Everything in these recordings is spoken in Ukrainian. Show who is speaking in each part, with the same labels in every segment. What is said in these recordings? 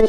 Speaker 1: Ви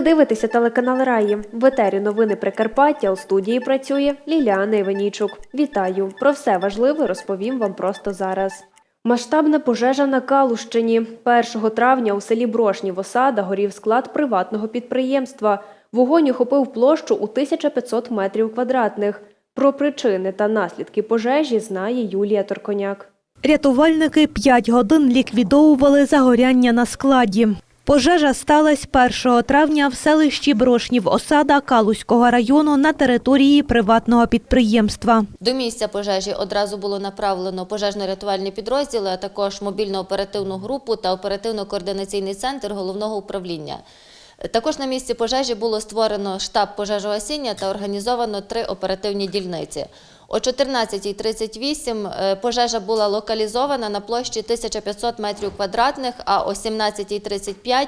Speaker 1: дивитеся телеканал Раї. В етері новини Прикарпаття у студії працює Ліліана Іванічук. Вітаю! Про все важливе розповім вам просто зараз. Масштабна пожежа на Калущині. 1 травня у селі Брошнів Осада горів склад приватного підприємства. Вогонь охопив площу у 1500 метрів квадратних. Про причини та наслідки пожежі знає Юлія Торконяк.
Speaker 2: Рятувальники 5 годин ліквідовували загоряння на складі. Пожежа сталася 1 травня в селищі Брошнів Осада Калузького району на території приватного підприємства.
Speaker 3: До місця пожежі одразу було направлено пожежно-рятувальні підрозділи, а також мобільну оперативну групу та оперативно-координаційний центр головного управління. Також на місці пожежі було створено штаб пожежогасіння та організовано три оперативні дільниці. О 14.38 е, пожежа була локалізована на площі 1500 метрів квадратних, а о 17.35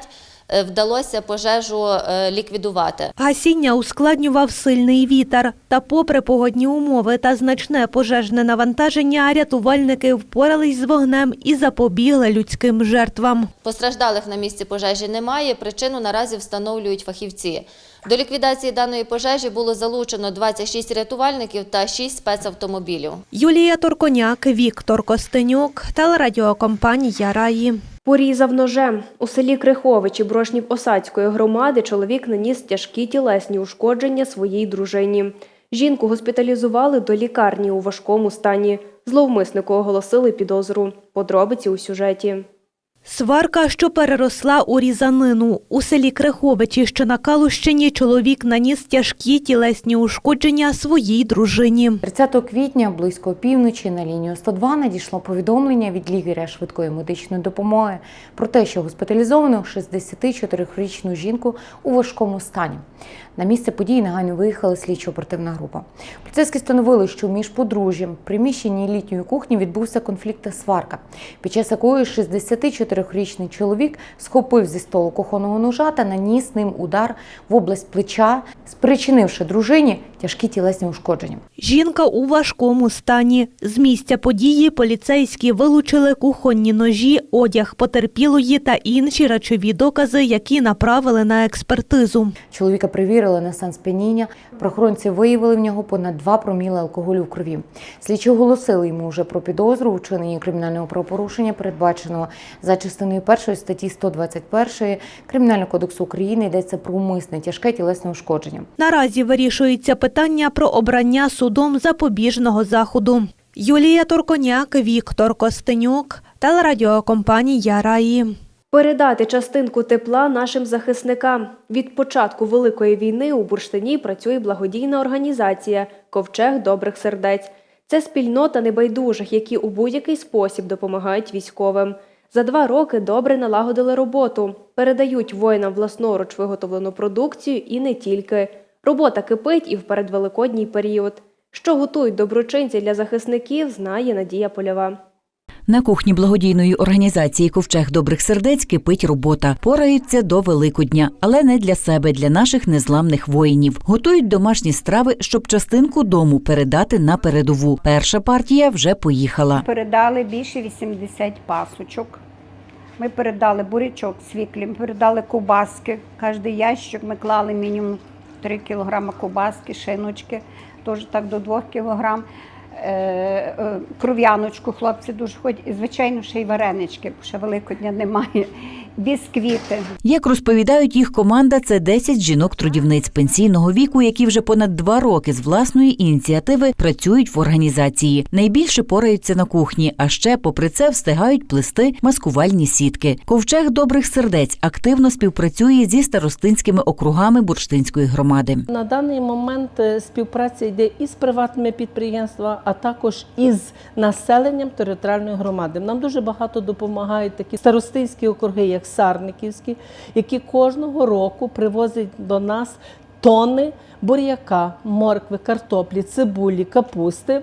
Speaker 3: е, вдалося пожежу е, ліквідувати.
Speaker 2: Гасіння ускладнював сильний вітер. Та попри погодні умови та значне пожежне навантаження, рятувальники впорались з вогнем і запобігли людським жертвам.
Speaker 3: Постраждалих на місці пожежі немає. Причину наразі встановлюють фахівці. До ліквідації даної пожежі було залучено 26 рятувальників та 6 спецавтомобілів.
Speaker 2: Юлія Торконяк, Віктор Костенюк, телерадіокомпанія Раї.
Speaker 1: Порізав ножем. У селі Криховичі Брошнів Осадської громади чоловік наніс тяжкі тілесні ушкодження своїй дружині. Жінку госпіталізували до лікарні у важкому стані. Зловмиснику оголосили підозру. Подробиці у сюжеті.
Speaker 2: Сварка, що переросла у різанину. У селі Криховичі, що на Калущині, чоловік наніс тяжкі тілесні ушкодження своїй дружині.
Speaker 4: 30 квітня близько опівночі на лінію 102 надійшло повідомлення від лікаря швидкої медичної допомоги про те, що госпіталізовано 64-річну жінку у важкому стані. На місце події негайно виїхала слідчо-оперативна група. Поліцейські встановили, що між подружжям в приміщенні літньої кухні відбувся конфлікт та сварка, під час якої 64-річний чоловік схопив зі столу кухонного ножа та наніс ним удар в область плеча, спричинивши дружині тяжкі тілесні ушкодження.
Speaker 2: Жінка у важкому стані. З місця події поліцейські вилучили кухонні ножі, одяг потерпілої та інші речові докази, які направили на експертизу.
Speaker 4: Чоловіка перевірили на стан сп'яніння. Прохоронці виявили в нього понад 2 проміли алкоголю в крові. Слідчі оголосили йому вже про підозру у вчиненні кримінального правопорушення, передбаченого за частиною 1 статті 121 Кримінального кодексу України йдеться про умисне тяжке тілесне ушкодження.
Speaker 2: Наразі вирішується питання про обрання судом запобіжного заходу. Юлія Торконяк, Віктор Костенюк, телерадіокомпанія Раї.
Speaker 1: Передати частинку тепла нашим захисникам. Від початку Великої війни у Бурштині працює благодійна організація Ковчег добрих сердець. Це спільнота небайдужих, які у будь-який спосіб допомагають військовим. За два роки добре налагодили роботу, передають воїнам власноруч виготовлену продукцію і не тільки. Робота кипить і в передвеликодній період. Що готують доброчинці для захисників, знає Надія Польова.
Speaker 5: На кухні благодійної організації Ковчег добрих сердець кипить робота. Пораються до Великодня, але не для себе, для наших незламних воїнів. Готують домашні страви, щоб частинку дому передати на передову. Перша партія вже поїхала.
Speaker 6: Передали більше 80 пасочок. Ми передали бурячок світлі, ми передали ковбаски. Кожний ящик ми клали мінімум 3 кг кубаски, шиночки, теж так до 2 кг. Е, е, Кров'яночку хлопці дуже ходять. І, звичайно, ще й варенички, бо ще Великодня немає. Бісквіти.
Speaker 5: Як розповідають їх команда, це 10 жінок-трудівниць пенсійного віку, які вже понад два роки з власної ініціативи працюють в організації. Найбільше пораються на кухні, а ще, попри це, встигають плести маскувальні сітки. Ковчег добрих сердець активно співпрацює зі старостинськими округами бурштинської громади.
Speaker 7: На даний момент е, співпраця йде і з приватними підприємствами, а також із населенням територіальної громади. Нам дуже багато допомагають такі старостинські округи, як Сарниківські, які кожного року привозять до нас тонни буряка, моркви, картоплі, цибулі, капусти.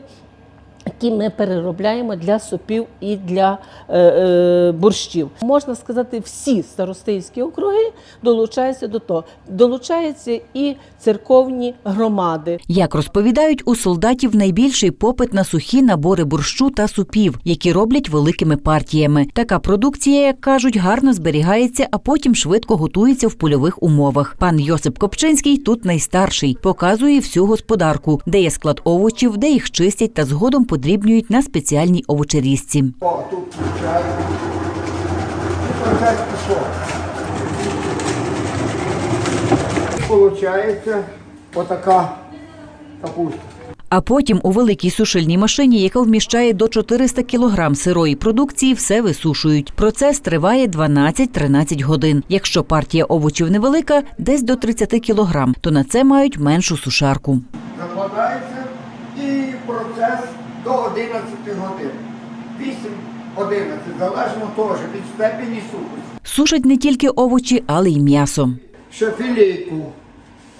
Speaker 7: Які ми переробляємо для супів і для е, е, борщів. Можна сказати, всі старостинські округи долучаються до того. Долучаються і церковні громади.
Speaker 5: Як розповідають, у солдатів найбільший попит на сухі набори борщу та супів, які роблять великими партіями. Така продукція, як кажуть, гарно зберігається, а потім швидко готується в польових умовах. Пан Йосип Копчинський тут найстарший, показує всю господарку, де є склад овочів, де їх чистять та згодом подрібнюють на спеціальній овочерізці.
Speaker 8: О, тут. Получається отака капуста.
Speaker 5: А потім у великій сушильній машині, яка вміщає до 400 кілограм сирої продукції, все висушують. Процес триває 12-13 годин. Якщо партія овочів невелика, десь до 30 кілограм, то на це мають меншу сушарку.
Speaker 8: Закладається до 11 годин. 8-11, залежно теж від степені сухості.
Speaker 5: Сушать не тільки овочі, але й м'ясо.
Speaker 8: Ще філейку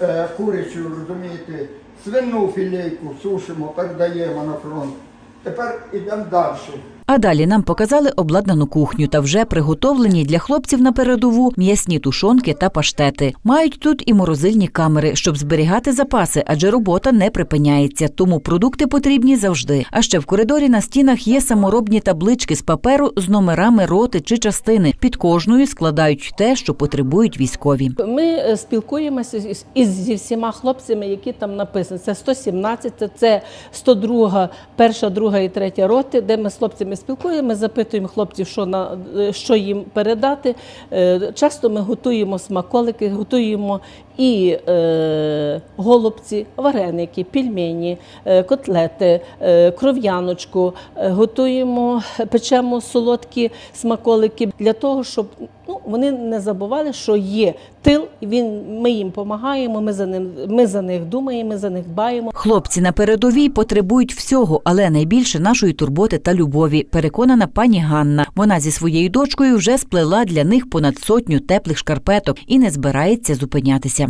Speaker 8: е, курячу, розумієте, свину філейку сушимо, передаємо на фронт. Тепер йдемо далі.
Speaker 5: А далі нам показали обладнану кухню та вже приготовлені для хлопців на передову м'ясні тушонки та паштети. Мають тут і морозильні камери, щоб зберігати запаси, адже робота не припиняється, тому продукти потрібні завжди. А ще в коридорі на стінах є саморобні таблички з паперу з номерами роти чи частини. Під кожною складають те, що потребують військові.
Speaker 7: Ми е, спілкуємося із- зі всіма хлопцями, які там написані. Це 117, це 102, перша, друга і третя роти, де ми з хлопцями спілкуємося, запитуємо хлопців, що на е, що їм передати. Е, Часто ми готуємо смаколики, готуємо і е, голубці, вареники, пельмені, е, котлети, е, кров'яночку, е, готуємо, печемо солодкі смаколики для того, щоб ну, вони не забували, що є тил, він, ми їм допомагаємо, ми за, ним, ми за них думаємо, ми за них дбаємо.
Speaker 5: Хлопці на передовій потребують всього, але найбільше нашої турботи та любові. Переконана пані Ганна. Вона зі своєю дочкою вже сплела для них понад сотню теплих шкарпеток і не збирається зупинятися.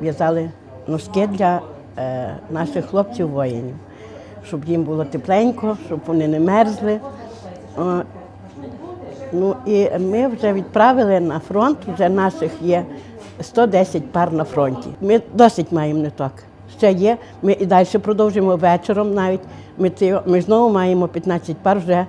Speaker 9: в'язали носки для е, наших хлопців воїнів, щоб їм було тепленько, щоб вони не мерзли. Ну і ми вже відправили на фронт, вже наших є 110 пар на фронті. Ми досить маємо ниток. Ще є. Ми і далі продовжуємо вечором навіть. Ми, ми знову маємо 15 пар вже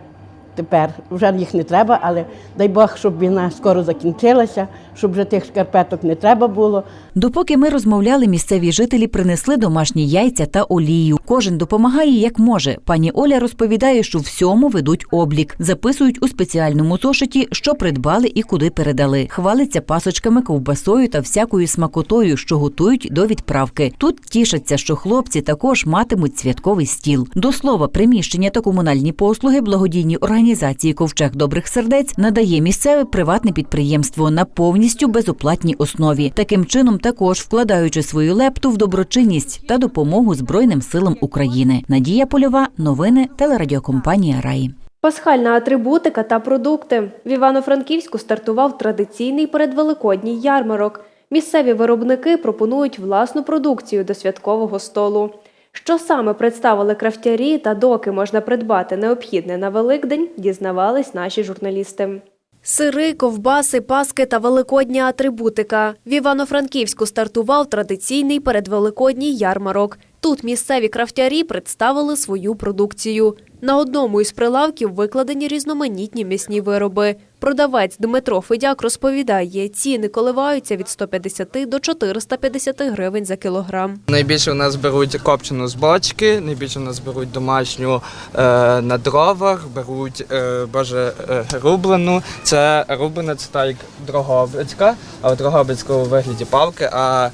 Speaker 9: тепер. Вже їх не треба, але дай Бог, щоб війна скоро закінчилася, щоб вже тих шкарпеток не треба було.
Speaker 5: Допоки ми розмовляли, місцеві жителі принесли домашні яйця та олію. Кожен допомагає як може. Пані Оля розповідає, що всьому ведуть облік, записують у спеціальному зошиті, що придбали і куди передали. Хвалиться пасочками, ковбасою та всякою смакотою, що готують до відправки. Тут тішаться, що хлопці також матимуть святковий стіл. До слова, приміщення та комунальні послуги благодійній організації Ковчег добрих сердець надає місцеве приватне підприємство на повністю безоплатній основі. Таким чином, також вкладаючи свою лепту в доброчинність та допомогу Збройним силам України. Надія Польова, новини телерадіокомпанія Раї.
Speaker 1: Пасхальна атрибутика та продукти. В Івано-Франківську стартував традиційний передвеликодній ярмарок. Місцеві виробники пропонують власну продукцію до святкового столу. Що саме представили крафтярі та доки можна придбати необхідне на Великдень, дізнавались наші журналісти. Сири, ковбаси, паски та великодня атрибутика. В Івано-Франківську стартував традиційний передвеликодній ярмарок. Тут місцеві крафтярі представили свою продукцію. На одному із прилавків викладені різноманітні м'ясні вироби. Продавець Дмитро Федяк розповідає, ціни коливаються від 150 до 450 гривень за кілограм.
Speaker 10: Найбільше у нас беруть копчену з бочки, найбільше у нас беруть домашню е, на дровах, беруть е, боже, е, рублену. Це рублена це так як дрогобицька, а от дрогобицька у вигляді палки, а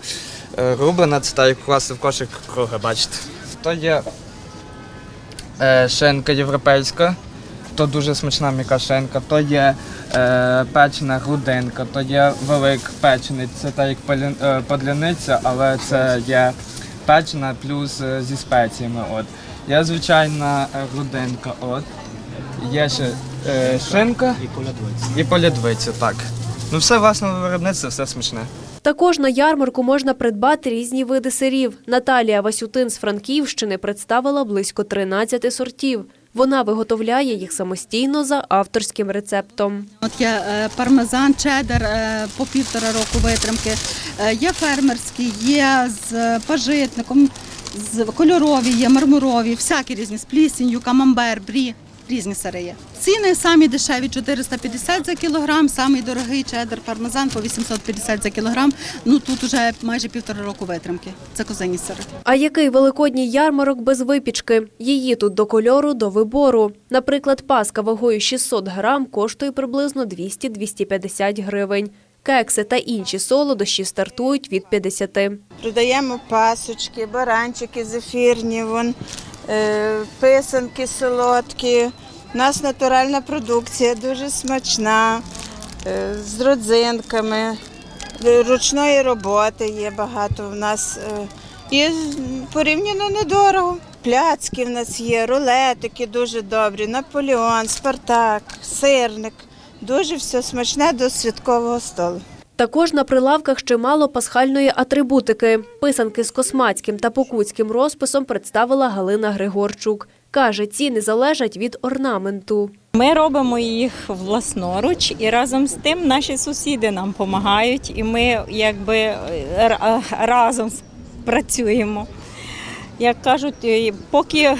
Speaker 10: рублена це так як класти в кошик круги, бачите. То є е, шинка європейська, то дуже смачна м'яка шинка, то є е, печена грудинка, то є велик печений, це так як е, подляниця, але це є печена плюс е, зі спеціями. От. Є звичайна е, грудинка, от. є ще е, шинка і полядвиця. І полядвиця, так. Ну все власне виробництво, все смачне.
Speaker 1: Також на ярмарку можна придбати різні види сирів. Наталія Васютин з Франківщини представила близько 13 сортів. Вона виготовляє їх самостійно за авторським рецептом.
Speaker 11: От є е, пармезан, чеддер е, по півтора року витримки, е, є фермерські, є з пажитником, з кольорові, є мармурові, всякі різні з плісінню, камамбер, брі. Різні сири є. Ціни самі дешеві 450 за кілограм, самий дорогий чеддер пармезан по 850 за кілограм. Ну тут уже майже півтора року витримки. Це козині сири.
Speaker 1: А який великодній ярмарок без випічки? Її тут до кольору, до вибору. Наприклад, паска вагою 600 грам коштує приблизно 200-250 гривень. Кекси та інші солодощі стартують від 50.
Speaker 12: Продаємо пасочки, баранчики зефірні, вон, писанки солодкі. У нас натуральна продукція, дуже смачна, е, з родзинками, е, ручної роботи є багато в нас. е, І порівняно недорого. Пляцки в нас є, рулетики дуже добрі, Наполеон, Спартак, сирник. Дуже все смачне до святкового столу.
Speaker 1: Також на прилавках чимало пасхальної атрибутики. Писанки з космацьким та покутським розписом представила Галина Григорчук. Каже, ціни залежать від орнаменту.
Speaker 13: Ми робимо їх власноруч, і разом з тим наші сусіди нам допомагають, і ми якби е, разом працюємо. Як кажуть, е, поки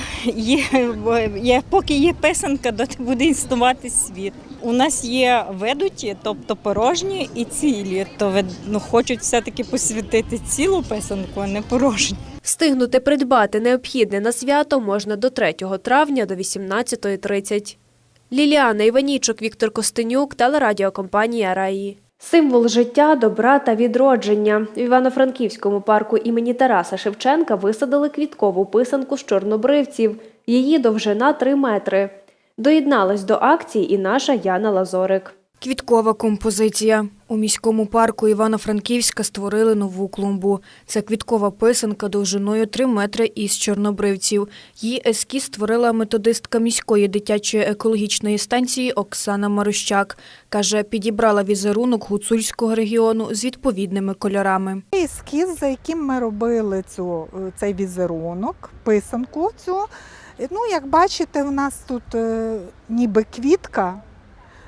Speaker 13: є, поки є писанка, доти буде існувати світ. У нас є видуті, тобто порожні і цілі. То ну, хочуть все-таки посвятити цілу писанку, а не порожні.
Speaker 1: Встигнути придбати необхідне на свято можна до 3 травня до 18.30. Ліліана Іванічок, Віктор Костенюк, телерадіокомпанія Раї. Символ життя, добра та відродження. В Івано-Франківському парку імені Тараса Шевченка висадили квіткову писанку з чорнобривців. Її довжина 3 метри. Доєдналась до акції і наша Яна Лазорик.
Speaker 14: Квіткова композиція. У міському парку Івано-Франківська створили нову клумбу. Це квіткова писанка довжиною 3 метри із чорнобривців. Її ескіз створила методистка міської дитячої екологічної станції Оксана Марущак. Каже, підібрала візерунок гуцульського регіону з відповідними кольорами.
Speaker 9: Ескіз, за яким ми робили цю, цей візерунок, писанку цю. Ну, як бачите, у нас тут е, ніби квітка,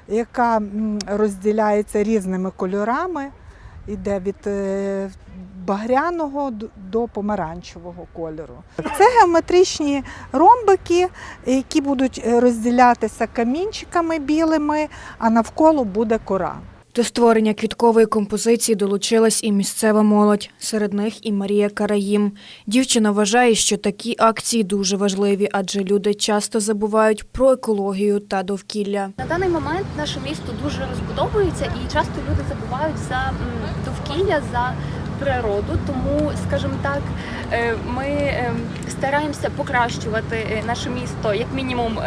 Speaker 9: яка розділяється різними кольорами, іде від е, багряного до помаранчевого кольору. Це геометричні ромбики, які будуть е, розділятися камінчиками білими, а навколо буде кора.
Speaker 14: До створення квіткової композиції долучилась і місцева молодь, серед них і Марія Караїм. Дівчина вважає, що такі акції дуже важливі, адже люди часто забувають про екологію та довкілля.
Speaker 15: На даний момент наше місто дуже розбудовується і часто люди забувають за довкілля, за природу. Тому, скажімо так, е, ми е, стараємося покращувати е, наше місто як мінімум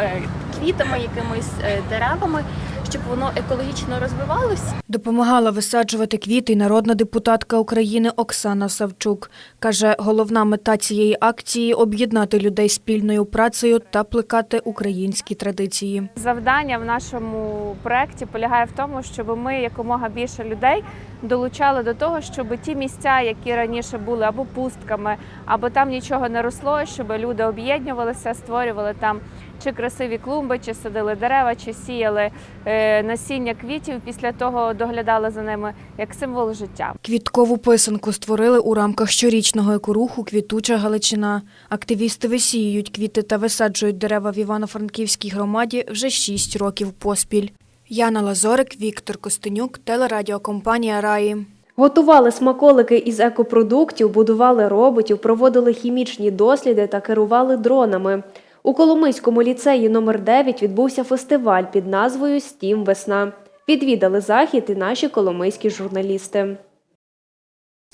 Speaker 15: квітами, якимись деревами, щоб воно екологічно розвивалось.
Speaker 14: Допомагала висаджувати квіти й народна депутатка України Оксана Савчук. Каже, головна мета цієї акції об'єднати людей спільною працею та плекати українські традиції.
Speaker 16: Завдання в нашому проєкті полягає в тому, щоб ми якомога більше людей долучали до того, щоб ті місця, які раніше були або пустками, або там нічого не росло, щоб люди об'єднувалися, створювали там чи красиві клумби, чи садили дерева, чи сіяли е, насіння квітів. Після того доглядали за ними як символ життя.
Speaker 14: Квіткову писанку створили у рамках щорічного екоруху Квітуча Галичина. Активісти висіюють квіти та висаджують дерева в Івано-Франківській громаді вже 6 років поспіль. Яна Лазорик, Віктор Костенюк, телерадіокомпанія Раї.
Speaker 1: Готували смаколики із екопродуктів, будували роботів, проводили хімічні досліди та керували дронами. У Коломийському ліцеї номер 9 відбувся фестиваль під назвою Стім Весна. Відвідали захід і наші коломийські журналісти.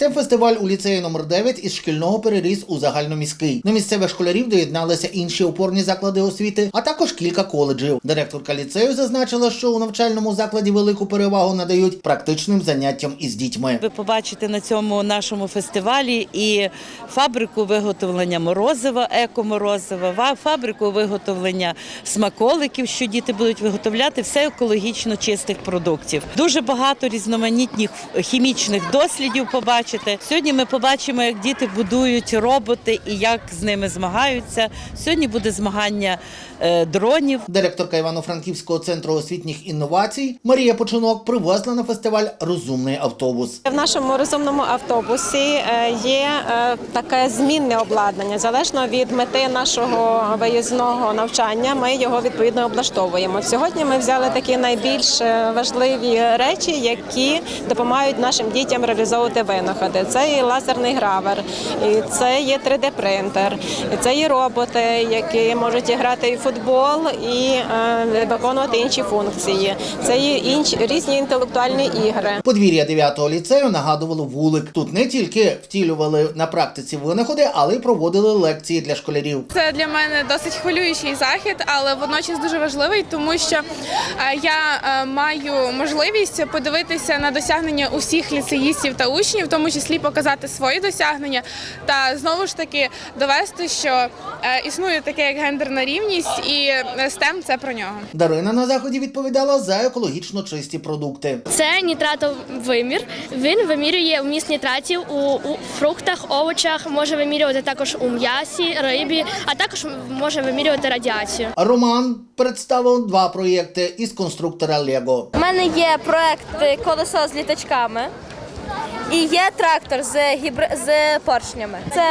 Speaker 17: Цей фестиваль у ліцеї номер 9 із шкільного переріс у загальноміський. До місцевих школярів доєдналися інші опорні заклади освіти, а також кілька коледжів. Директорка ліцею зазначила, що у навчальному закладі велику перевагу надають практичним заняттям із дітьми.
Speaker 18: Ви побачите на цьому нашому фестивалі і фабрику виготовлення морозива, екоморозива, фабрику виготовлення смаколиків, що діти будуть виготовляти все екологічно чистих продуктів. Дуже багато різноманітних хімічних дослідів побачите. Побачити. Сьогодні ми побачимо, як діти будують роботи і як з ними змагаються. Сьогодні буде змагання е, дронів.
Speaker 17: Директорка Івано-Франківського центру освітніх інновацій Марія Починок привезла на фестиваль розумний автобус.
Speaker 12: В нашому розумному автобусі е, є е, таке змінне обладнання. Залежно від мети нашого виїзного навчання, ми його відповідно облаштовуємо. Сьогодні ми взяли такі найбільш важливі речі, які допомагають нашим дітям реалізовувати винаходи. Це і лазерний гравер, і це є 3D-принтер, і це є роботи, які можуть грати і футбол, і е, виконувати інші функції. Це є інші різні інтелектуальні ігри.
Speaker 17: Подвір'я 9-го ліцею нагадувало вулик. Тут не тільки втілювали на практиці винаходи, але й проводили лекції для школярів.
Speaker 19: Це для мене досить хвилюючий захід, але водночас дуже важливий, тому що е, я е, маю можливість подивитися на досягнення усіх ліцеїстів та учнів, в тому числі показати свої досягнення, та знову ж таки довести, що е, існує таке як гендерна рівність, і е, STEM – це про нього.
Speaker 17: Дарина на заході відповідала за екологічно чисті продукти.
Speaker 20: Це нітратовимір. Він вимірює вміст нітратів у, у фруктах, овочах, може вимірювати також у м'ясі, рибі, а також може вимірювати радіацію.
Speaker 17: Роман представив два проєкти із конструктора Лего.
Speaker 20: У мене є проект колесо з літачками. І є трактор з гібр... з поршнями. Це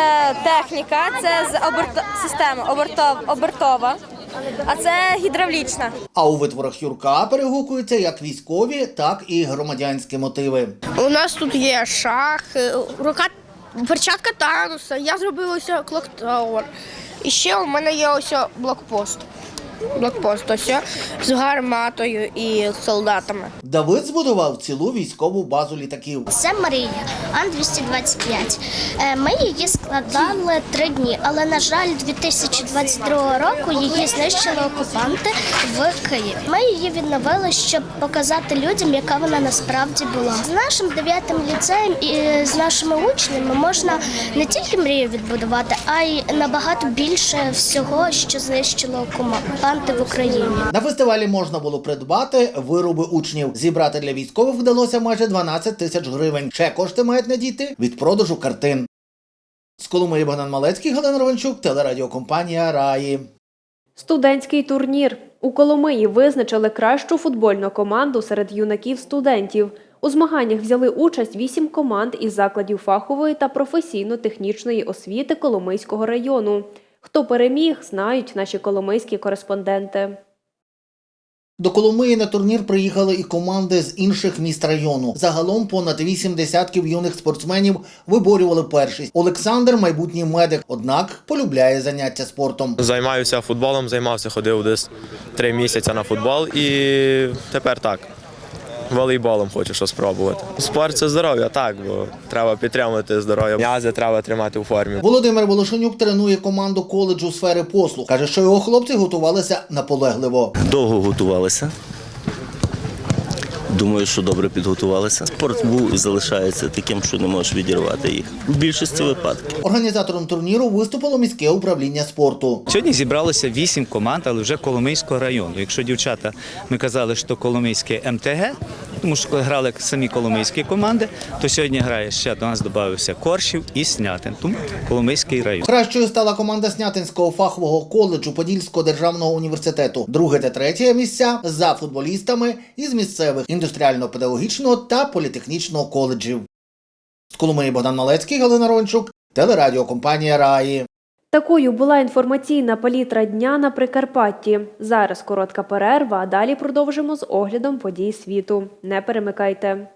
Speaker 20: техніка, це з оберто... система обертов... обертова, а це гідравлічна.
Speaker 17: А у витворах Юрка перегукуються як військові, так і громадянські мотиви.
Speaker 20: У нас тут є шах, рука, перчатка Тануса, я зробила ось клоктауер. І ще у мене є ось блокпост. Блокпост ось з гарматою і солдатами.
Speaker 17: Давид збудував цілу військову базу літаків.
Speaker 20: Це Марія, Ан-225. Е, Ми її складали три дні, але, на жаль, 2022 року її знищили окупанти в Києві. Ми її відновили, щоб показати людям, яка вона насправді була. З нашим дев'ятим ліцеєм і з нашими учнями можна не тільки мрію відбудувати, а й набагато більше всього, що знищило окупанти в Україні.
Speaker 17: На фестивалі можна було придбати вироби учнів. Зібрати для військових вдалося майже 12 тисяч гривень. Ще кошти мають надійти від продажу картин. З Коломиї Богдан Малецький, Галина Ровенчук, телерадіокомпанія Раї.
Speaker 1: Студентський турнір. У Коломиї визначили кращу футбольну команду серед юнаків-студентів. У змаганнях взяли участь вісім команд із закладів фахової та професійно-технічної освіти Коломийського району. Хто переміг, знають наші коломийські кореспонденти.
Speaker 17: До Коломиї на турнір приїхали і команди з інших міст району. Загалом понад вісім десятків юних спортсменів виборювали першість. Олександр майбутній медик, однак полюбляє заняття спортом.
Speaker 21: Займаюся футболом, займався, ходив десь три місяці на футбол і тепер так. Волейболом хочу що спробувати. Спорт це здоров'я, так, бо треба підтримувати здоров'я. М'язи треба тримати у формі.
Speaker 17: Володимир Волошенюк тренує команду коледжу сфери послуг. Каже, що його хлопці готувалися наполегливо.
Speaker 22: Довго готувалися. Думаю, що добре підготувалися. Спорт був і залишається таким, що не можеш відірвати їх. В більшості випадків.
Speaker 17: Організатором турніру виступило міське управління спорту.
Speaker 23: Сьогодні зібралося вісім команд, але вже Коломийського району. Якщо дівчата ми казали, що Коломийське МТГ, тому що коли грали самі коломийські команди, то сьогодні грає ще до нас додався Коршів і Снятин. Тому Коломийський район.
Speaker 17: Кращою стала команда Снятинського фахового коледжу Подільського державного університету. Друге та третє місця за футболістами із місцевих індустріально-педагогічного та політехнічного коледжів. З Коломиї Богдан Малецький, Галина Рончук, телерадіокомпанія Раї.
Speaker 1: Такою була інформаційна палітра дня на Прикарпатті. Зараз коротка перерва, а далі продовжимо з оглядом подій світу. Не перемикайте.